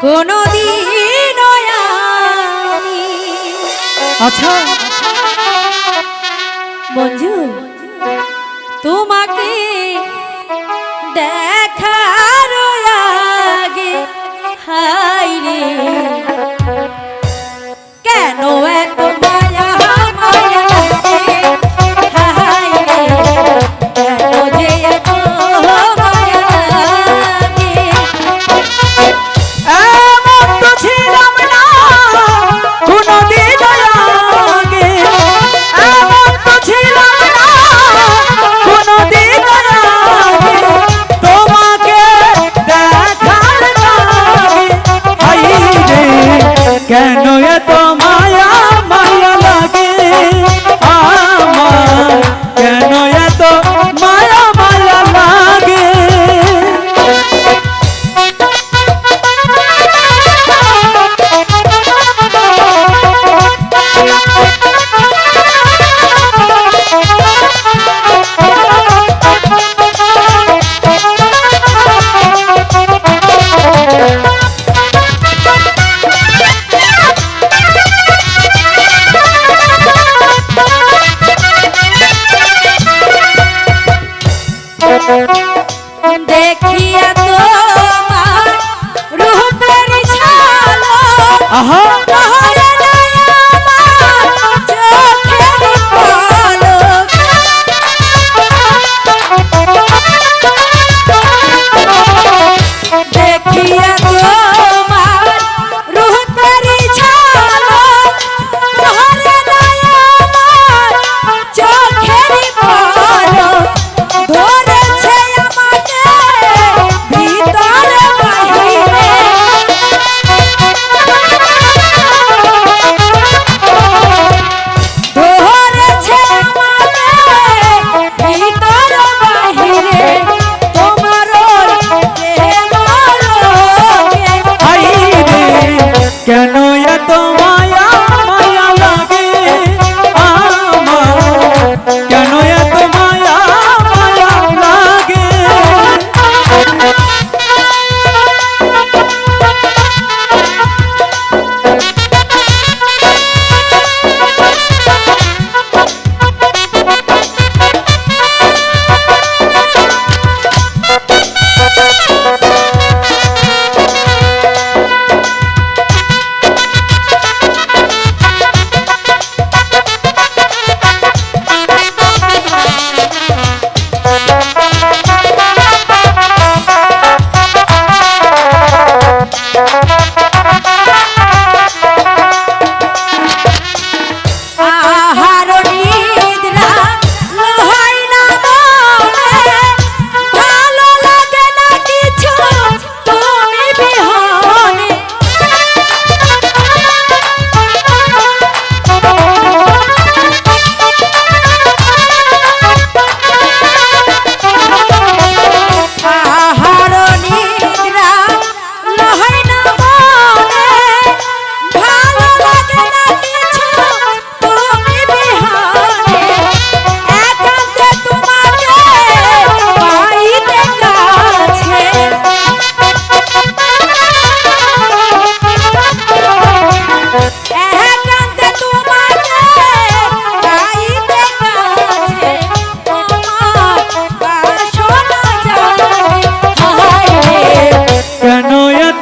কোনদিন আচ্ছা। মঞ্জু তোমাকে দেখার আগে হাই রে। কেন দেখিয়া তোমার রূপের ছালো। আহা।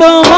তোমার